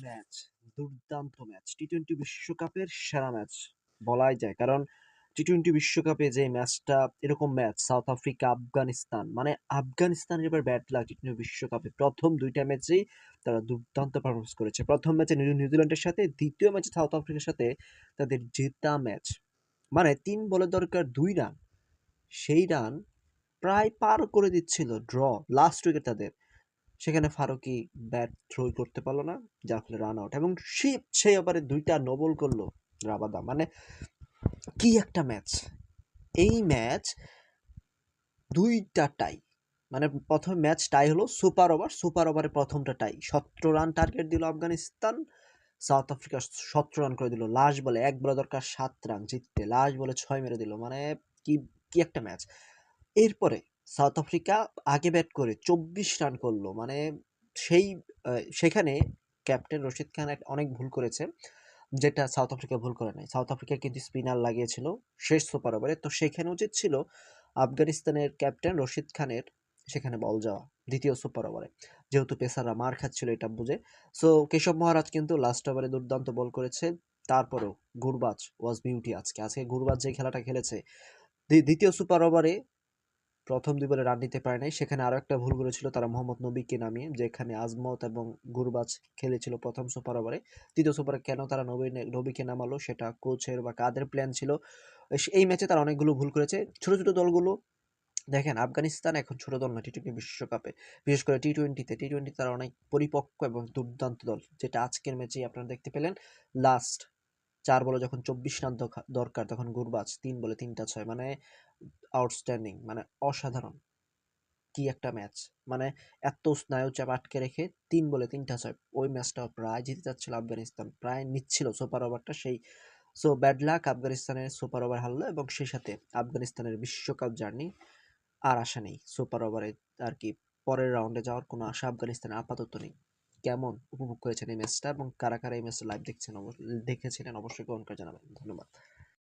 Match, দুর্দান্ত match. T twenty বিশ্বকাপের সেরা ম্যাচ বলাই যায়। কারণ টি টোয়েন্টি বিশ্বকাপে যে ম্যাচটা, এরকম ম্যাচ, সাউথ আফ্রিকা, আফগানিস্তান মানে আফগানিস্তানের এবার ব্যাট লাগ টি টোয়েন্টি বিশ্বকাপে। প্রথম দুইটা ম্যাচেই তারা দুর্দান্ত পারফরমেন্স করেছে। প্রথম ম্যাচে নিউ- নিউজিল্যান্ডের সাথে, দ্বিতীয় ম্যাচে সাউথ আফ্রিকার সাথে তাদের জেতা ম্যাচ। মানে তিন বলে দরকার, দুই রান। সেই রান প্রায় পার করে দিচ্ছিল ড্র লাস্ট উইকেট তাদের। সেখানে ফারুকি ব্যাট থ্রো করতে পারল না, যার ফলে রান আউট এবং সে সেই ওভারে দুইটা নোবল করল রাবাদা। মানে কি একটা ম্যাচ এই ম্যাচ দুইটা টাই মানে প্রথম ম্যাচ টাই হলো সুপার ওভার সুপার ওভারে প্রথমটা টাই সতেরো রান টার্গেট দিল আফগানিস্তান সাউথ আফ্রিকা সতেরো রান করে দিল। লাস্ট বলে এক বলে দরকার সাত রান জিততে লাস্ট বলে ছয় মেরে দিল। মানে কি কি একটা ম্যাচ এরপরে সাউথ আফ্রিকা আগে ব্যাট করে, চব্বিশ রান করল। মানে সেই সেখানে ক্যাপ্টেন রশিদ খান অনেক ভুল করেছে, যেটা সাউথ আফ্রিকা ভুল করে নাই। সাউথ আফ্রিকা কিন্তু স্পিনার লাগিয়েছিল শেষ সুপার ওভারে। তো সেখানে উচিত ছিল আফগানিস্তানের ক্যাপ্টেন রশিদ খানের, সেখানে বল যাওয়া দ্বিতীয় সুপার ওভারে। যেহেতু পেসাররা মার খাচ্ছিল এটা বুঝে। সো কেশব মহারাজ কিন্তু লাস্ট ওভারে দুর্দান্ত বল করেছে। তারপরেও গুরবাজ ওয়াজ বিউটি আজকে। আজকে গুরবাজ যে খেলাটা খেলেছে, দ্বি- দ্বিতীয় সুপার ওভারে প্রথম দুই বলে রান নিতে পারে নাই। সেখানে আরও একটা ভুল করেছিল তারা মোহাম্মদ নবীকে নামিয়ে, যেখানে আজমত এবং গুরবাজ খেলেছিল প্রথম সুপার ওভারে তৃতীয় সুপারে কেন তারা নবী নবীকে নামালো সেটা কোচের বা কাদের প্ল্যান ছিল? এই ম্যাচে তারা অনেকগুলো ভুল করেছে। ছোট ছোট দলগুলো, দেখেন আফগানিস্তান এখন ছোট দল না টি টোয়েন্টি বিশ্বকাপে। বিশেষ করে টি টোয়েন্টিতে টি টোয়েন্টি তারা অনেক পরিপক্ক এবং দুর্দান্ত দল, যেটা আজকের ম্যাচেই আপনারা দেখতে পেলেন। লাস্ট চার বলে যখন চব্বিশ রান দরকার, তখন গুরবাজ তিন বলে তিনটা ছয়। মানে আউটস্ট্যান্ডিং মানে অসাধারণ। কি একটা ম্যাচ মানে এত স্নায়ু চাপ আটকে রেখে তিন বলে তিনটা ছয়। ওই ম্যাচটা প্রায় জিতে যাচ্ছিল আফগানিস্তান। প্রায় নিচ্ছিল সুপার ওভারটা সেই। সো ব্যাড লাক আফগানিস্তানের সুপার ওভার হারলো এবং সেই সাথে আফগানিস্তানের বিশ্বকাপ জার্নি আর আশা নেই। সুপার ওভারে আর কি পরের রাউন্ডে যাওয়ার কোনো আশা আফগানিস্তানের আপাতত নেই। কেমন উপভোগ করেছেন এই ম্যাচটা এবং কারা কারা এই ম্যাচটা লাইভ দেখছেন দেখেছিলেন অবশ্যই কমেন্ট করে জানাবেন। ধন্যবাদ।